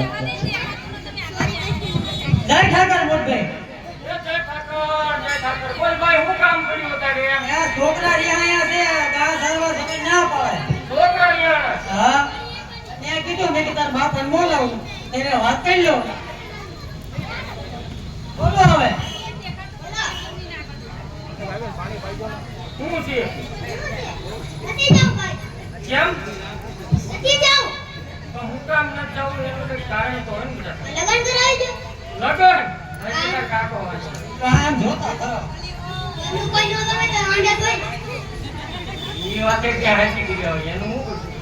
જય મેં કીધું મેં કે તાર બાપ ને તેને વાત કરી લો બોલો હવે. હું છે? હું કામ ન જાઉં એનું કંઈક કારણ તો હોય ને લગન કરાવી દો લગન? હજી કાકો વાંચે. તો જોતા ખરો એનું કોઈ ન ગમે તો આંડા કોઈ ઈ વાતે ક્યાં હાચી કરી એનું હું કશું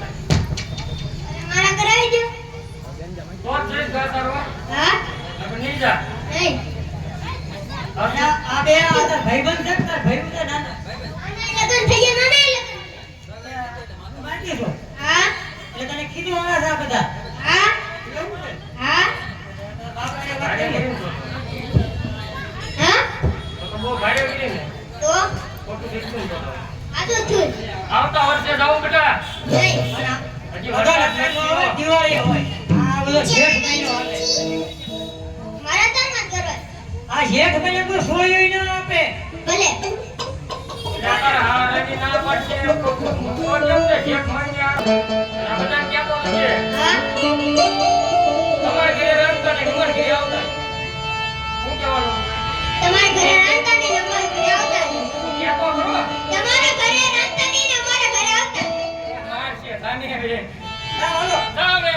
મારા કરાવી દો તો જ જઈશ ઘા હા? નકર નહીં જા. નહીં. આ આ બે આ ભાઈબંધ છે ને તારા ભાઈબંધ નાના? લગન થઈ ગયા નાના લગન તું બાકી છો હા એટલે તને કીધું આવે છે આ બધા હા એવું છે? હા તારા બાપાને વાત ભાડે કરી લે. કરીને તો. હા તો તો બહુ ભાડે તો ખોટું ને તો તો. આ તો છું આવતા વર્ષે બેટા હજી હોય, દિવાળી હોય આ બધો શેઠ મહિનો આવે મારા આ જેઠ મહિને કોઈ સોયું ના આપે ભલે ના પડશે. ને? મહિને આ બધા. હા તમારા ઘરે રાંધતા નહીં ને અમારા ઘરે આવતા માર છે, તાને હવે. ના, હાલો. જાઓ હવે